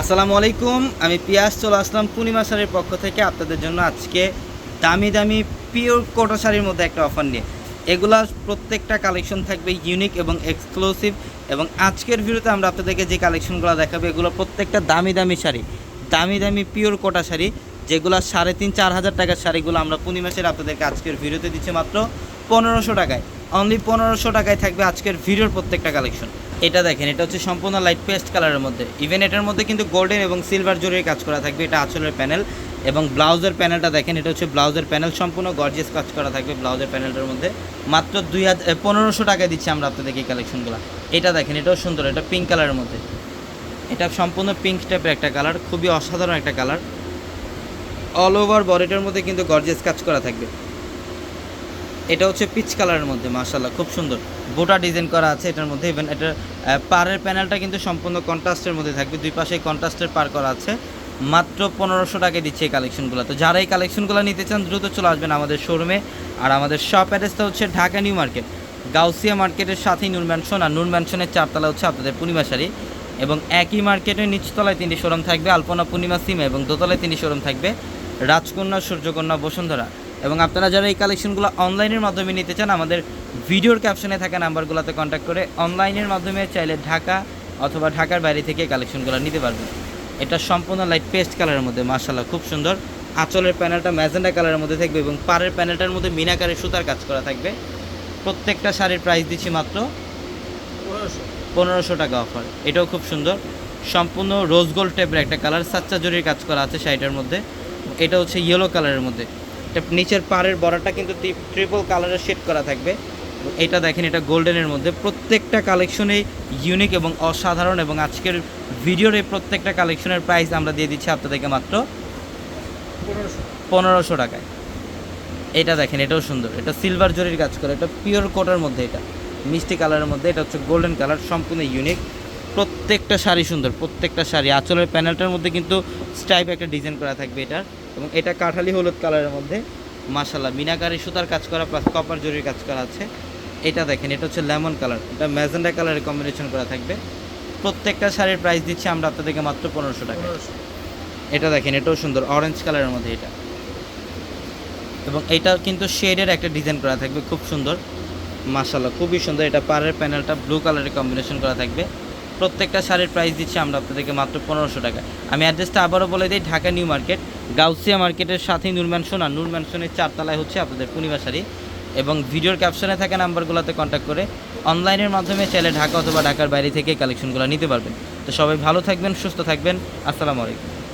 আসসালামু আলাইকুম, আমি পিয়াস চলে আসলাম পূর্ণিমা শাড়ির পক্ষ থেকে আপনাদের জন্য আজকে দামি দামি পিওর কোটা শাড়ির মধ্যে একটা অফার নিয়ে। এগুলা প্রত্যেকটা কালেকশন থাকবে ইউনিক এবং এক্সক্লুসিভ এবং আজকের ভিডিওতে আমরা আপনাদেরকে যে কালেকশনগুলো দেখাবো, এগুলো প্রত্যেকটা দামি দামি শাড়ি, দামি দামি পিওর কোটা শাড়ি, যেগুলো সাড়ে তিন, চার হাজার টাকার শাড়িগুলো আমরা পূর্ণিমা শাড়ি আপনাদেরকে আজকের ভিডিওতে দিচ্ছি মাত্র পনেরোশো টাকায়। অনলি পনেরোশো টাকায় থাকবে আজকের ভিডিওর প্রত্যেকটা কালেকশন এটা দেখেন, এটা হচ্ছে সম্পূর্ণ লাইট পেস্ট কালারের মধ্যে। ইভেন এটার মধ্যে কিন্তু গোল্ডেন এবং সিলভার জরির কাজ করা থাকবে, এটা আঁচলের প্যানেল এবং ব্লাউজের প্যানেলটা দেখেন, এটা হচ্ছে ব্লাউজের প্যানেল সম্পূর্ণ গর্জিয়াস কাজ করা থাকবে ব্লাউজের প্যানেলটার মধ্যে। মাত্র দুই হাজার পনেরোশো টাকায় দিচ্ছি আমরা আপনাদেরকে এই কালেকশনগুলো এটা দেখেন, এটাও সুন্দর, এটা পিঙ্ক কালারের মধ্যে। এটা সম্পূর্ণ পিঙ্ক টাইপের একটা কালার খুবই অসাধারণ একটা কালার অল ওভার বডিটার মধ্যে কিন্তু গর্জিয়াস কাজ করা থাকবে। এটা হচ্ছে পিচ কালারের মধ্যে মাশাল্লাহ খুব সুন্দর। বোটা ডিজাইন করা আছে এটার মধ্যে ইভেন এটার পাড়ের প্যানেলটা কিন্তু সম্পূর্ণ কন্ট্রাস্টের মধ্যে থাকবে, দুই পাশে কন্ট্রাস্টের পার করা আছে। মাত্র পনেরোশো টাকায় দিচ্ছে এই কালেকশনগুলো তো যারা এই কালেকশনগুলো নিতে চান, দ্রুত চলে আসবেন আমাদের শোরুমে আর আমাদের শপ অ্যাড্রেসটা হচ্ছে ঢাকা নিউ মার্কেট, গাউসিয়া মার্কেটের সাথেই নূর ম্যানশন আর নূর ম্যানশনের চারতলা হচ্ছে আপনাদের পূর্ণিমা শাড়ি। এবং একই মার্কেটের নিচতলায় তিনটি শোরুম থাকবে, আলপনা পূর্ণিমা সিমে এবং দোতলায় তিনটি শোরুম থাকবে, রাজকন্যা, সূর্যকন্যা, বসুন্ধরা। এবং আপনারা যারা এই কালেকশনগুলো অনলাইনের মাধ্যমে নিতে চান, আমাদের ভিডিওর ক্যাপশনে থাকা নাম্বারগুলোতে কন্ট্যাক্ট করে অনলাইনের মাধ্যমে চাইলে ঢাকা অথবা ঢাকার বাইরে থেকে কালেকশনগুলো নিতে পারবেন। এটা সম্পূর্ণ লাইট পেস্ট কালারের মধ্যে মার্শাল্লাহ খুব সুন্দর। আঁচলের প্যানেলটা ম্যাজেন্ডা কালারের মধ্যে থাকবে এবং পাড়ের প্যানেলটার মধ্যে মিনাকারের সুতার কাজ করা থাকবে। প্রত্যেকটা শাড়ির প্রাইস দিচ্ছি মাত্র পনেরোশো টাকা অফার এটাও খুব সুন্দর। সম্পূর্ণ রোজ গোল্ড টাইপের একটা কালার সাচ্চা জরির কাজ করা আছে শাড়িটার মধ্যে। এটা হচ্ছে ইয়েলো কালারের মধ্যে। নিচের পাড়ের বড়াটা কিন্তু ট্রিপল কালারের শেড করা থাকবে। এটা দেখেন এটা গোল্ডেনের মধ্যে। প্রত্যেকটা কালেকশনেই ইউনিক এবং অসাধারণ এবং আজকের ভিডিওর এই প্রত্যেকটা কালেকশনের প্রাইস আমরা দিয়ে দিচ্ছি আপনাদেরকে মাত্র পনেরোশো। টাকায়। এটা দেখেন এটাও সুন্দর। এটা সিলভার জরির কাজ করে। এটা পিওর কোটার মধ্যে এটা। মিষ্টি কালারের মধ্যে। এটা হচ্ছে গোল্ডেন কালার সম্পূর্ণ ইউনিক প্রত্যেকটা শাড়ি সুন্দর, প্রত্যেকটা শাড়ি। আঁচলের প্যানেলটার মধ্যে কিন্তু স্টাইপ একটা ডিজাইন করা থাকবে এটার। এবং এটা কাঠালি হলুদ কালারের মধ্যে। মাশাল্লাহ মিনাকারি সুতার কাজ করা, প্লাস কপার জরির কাজ করা আছে। এটা দেখেন, এটা হচ্ছে লেমন কালার এটা ম্যাজেন্ডা কালারের কম্বিনেশন করা থাকবে। প্রত্যেকটা শাড়ির প্রাইস দিচ্ছি আমরা আপনাদেরকে মাত্র পনেরোশো টাকা এটা দেখেন, এটাও সুন্দর অরেঞ্জ কালারের মধ্যে এটা। এবং এটা কিন্তু শেডের একটা ডিজাইন করা থাকবে, খুব সুন্দর। মাশাল্লাহ খুবই সুন্দর। এটা পাড়ের প্যানেলটা ব্লু কালারের কম্বিনেশন করা থাকবে। প্রত্যেকটা শাড়ির প্রাইস দিচ্ছি আমরা আপনাদেরকে মাত্র পনেরোশো টাকা। আমি অ্যাড্রেসটা আবারও বলে দিই, ঢাকা নিউ মার্কেট, গাউসিয়া মার্কেটের সাথেই নূর ম্যানশন আর নূর ম্যানশনের চারতলায় হচ্ছে আপনাদের পূর্ণিমা শাড়ি। এবং ভিডিওর ক্যাপশনে থাকা নাম্বারগুলোতে কন্ট্যাক্ট করে অনলাইনের মাধ্যমে চাইলে ঢাকা অথবা ঢাকার বাইরে থেকে কালেকশনগুলো নিতে পারবেন। তো সবাই ভালো থাকবেন, সুস্থ থাকবেন। আসসালামু আলাইকুম।